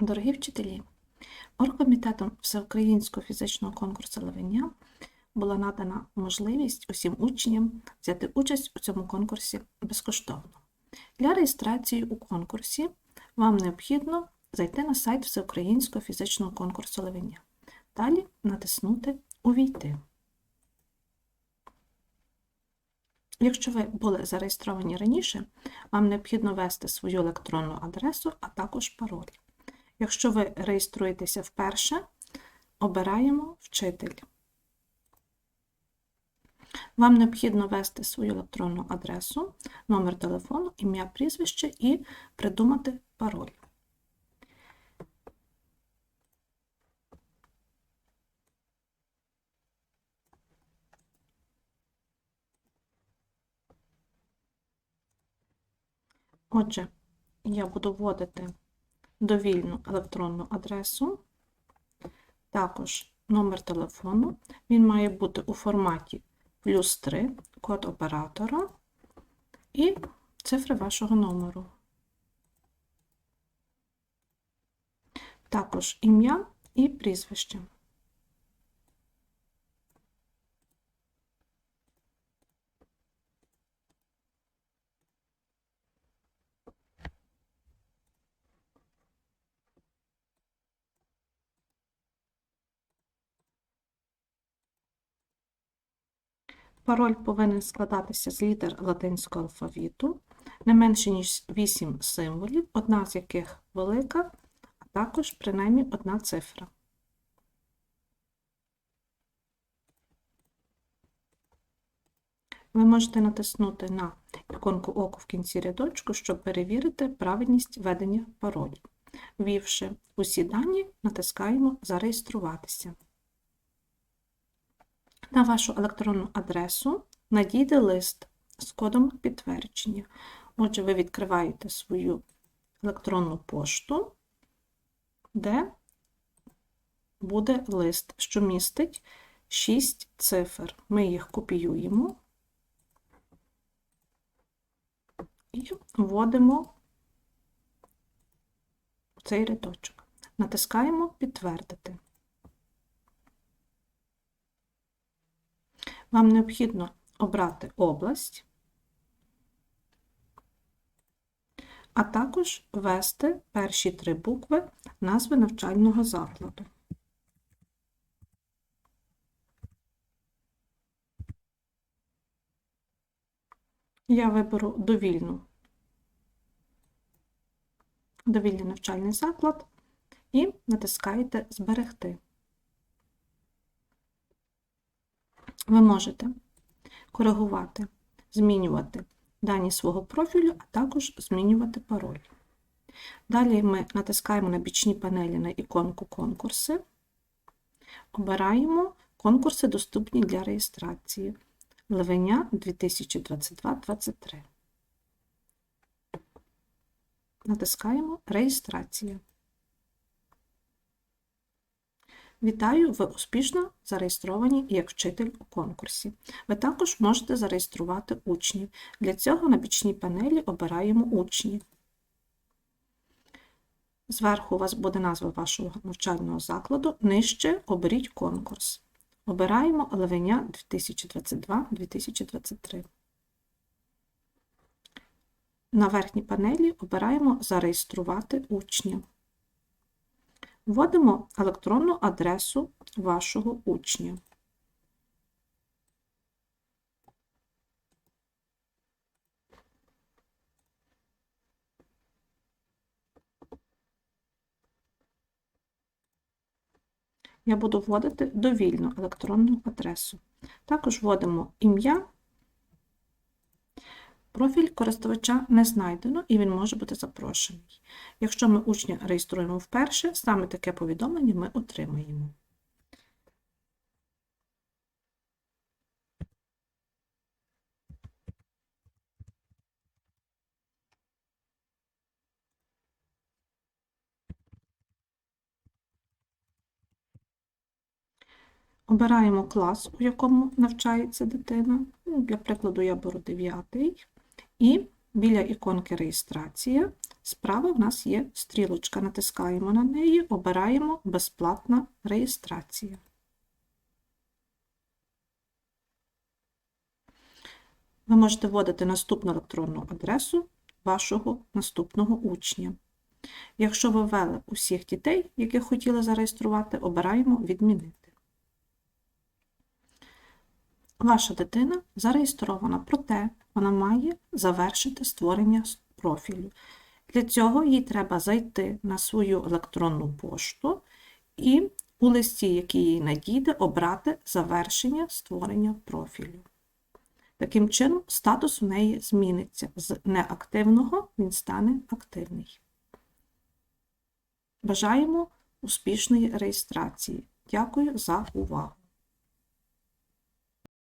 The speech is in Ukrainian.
Дорогі вчителі, оргкомітетом Всеукраїнського фізичного конкурсу Левеня була надана можливість усім учням взяти участь у цьому конкурсі безкоштовно. Для реєстрації у конкурсі вам необхідно зайти на сайт Всеукраїнського фізичного конкурсу Левеня. Далі натиснути Увійти. Якщо ви були зареєстровані раніше, вам необхідно ввести свою електронну адресу, а також пароль. Якщо ви реєструєтеся вперше, обираємо Вчитель. Вам необхідно ввести свою електронну адресу, номер телефону, ім'я, прізвище і придумати пароль. Отже, я буду вводити довільну електронну адресу, також номер телефону. Він має бути у форматі плюс 3, код оператора і цифри вашого номеру. Також ім'я і прізвище. Пароль повинен складатися з літер латинського алфавіту, не менше ніж 8 символів, одна з яких велика, а також принаймні одна цифра. Ви можете натиснути на іконку оку в кінці рядочку, щоб перевірити правильність введення паролю. Ввівши усі дані, натискаємо Зареєструватися. На вашу електронну адресу надійде лист з кодом підтвердження. Отже, ви відкриваєте свою електронну пошту, де буде лист, що містить 6 цифр. Ми їх копіюємо і вводимо в цей рядочок. Натискаємо Підтвердити. Вам необхідно обрати область, а також ввести перші три букви назви навчального закладу. Я виберу довільну, довільний навчальний заклад і натискаєте Зберегти. Ви можете коригувати, змінювати дані свого профілю, а також змінювати пароль. Далі ми натискаємо на бічній панелі на іконку конкурси, обираємо конкурси, доступні для реєстрації Левеня 2022-23. Натискаємо Реєстрація. Вітаю, ви успішно зареєстровані як вчитель у конкурсі. Ви також можете зареєструвати учнів. Для цього на бічній панелі обираємо учні. Зверху у вас буде назва вашого навчального закладу, нижче оберіть конкурс. Обираємо Левеня 2022-2023. На верхній панелі обираємо Зареєструвати учня. Вводимо електронну адресу вашого учня. Я буду вводити довільну електронну адресу. Також вводимо ім'я. Профіль користувача не знайдено і він може бути запрошений. Якщо ми учня реєструємо вперше, саме таке повідомлення ми отримаємо. Обираємо клас, у якому навчається дитина. Ну, Для прикладу, я беру 9 і біля іконки реєстрація Справа в нас є стрілочка. Натискаємо на неї, обираємо безплатна реєстрація. Ви можете вводити наступну електронну адресу вашого наступного учня. Якщо ви ввели усіх дітей, яких хотіли зареєструвати, обираємо Відмінити. Ваша дитина зареєстрована, проте вона має завершити створення профілю. Для цього їй треба зайти на свою електронну пошту і у листі, який їй надійде, обрати завершення створення профілю. Таким чином, статус у неї зміниться. З неактивного він стане активний. Бажаємо успішної реєстрації. Дякую за увагу!